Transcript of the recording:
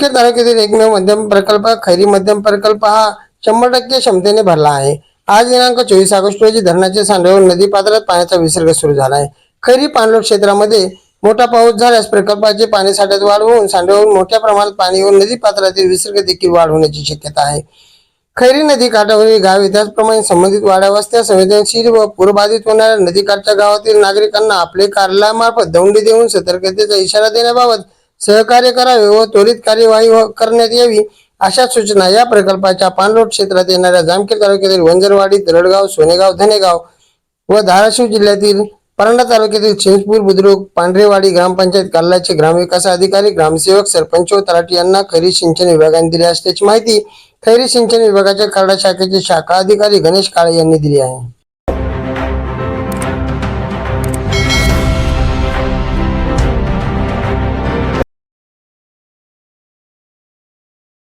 मुख्य तालुक्यातील एकमेव मध्यम प्रकल्प खैरी मध्यम प्रकल्प हा शंभर टक्के क्षमतेने भरला आहे. आज दिनांक चोवीस ऑगस्ट रोजी धरणाचे सांडवून नदी पात्रात पाण्याचा विसर्ग सुरू झाला आहे. खैरी पाणलोट क्षेत्रामध्ये मोठा पाऊस झाल्यास प्रकल्पाचे पाणी साठ्यात वाढ होऊन सांडवून मोठ्या प्रमाणात पाणी व नदी पात्रातील विसर्ग देखील वाढ होण्याची शक्यता आहे. खैरी नदी काठावरील गावे त्याचप्रमाणे संबंधित वाड्यावस्त्या संवेदनशील व पूरबाधित होणाऱ्या नदीकाठच्या गावातील नागरिकांना आपले कार्यालयामार्फत दौंडी देऊन सतर्कतेचा इशारा देण्याबाबत सहकार्य करावे व त्वरित कार्यवाही करण्यात यावी अशा सूचना या प्रकल्पाच्या पाणलोट क्षेत्रात येणाऱ्या जामखेड तालुक्यातील वंजरवाडी तरडगाव सोनेगाव धनेगाव व धाराशिव जिल्ह्यातील परंडा तालुक्यातील चिंचपूर बुद्रुक पांढरेवाडी ग्रामपंचायत काल्लाचे ग्रामविकास अधिकारी ग्रामसेवक सरपंच व तलाठी यांना खैरी सिंचन विभागाने दिली असल्याची माहिती खैरी सिंचन विभागाच्या खरडा शाखेचे शाखा अधिकारी गणेश काळे यांनी दिली आहे.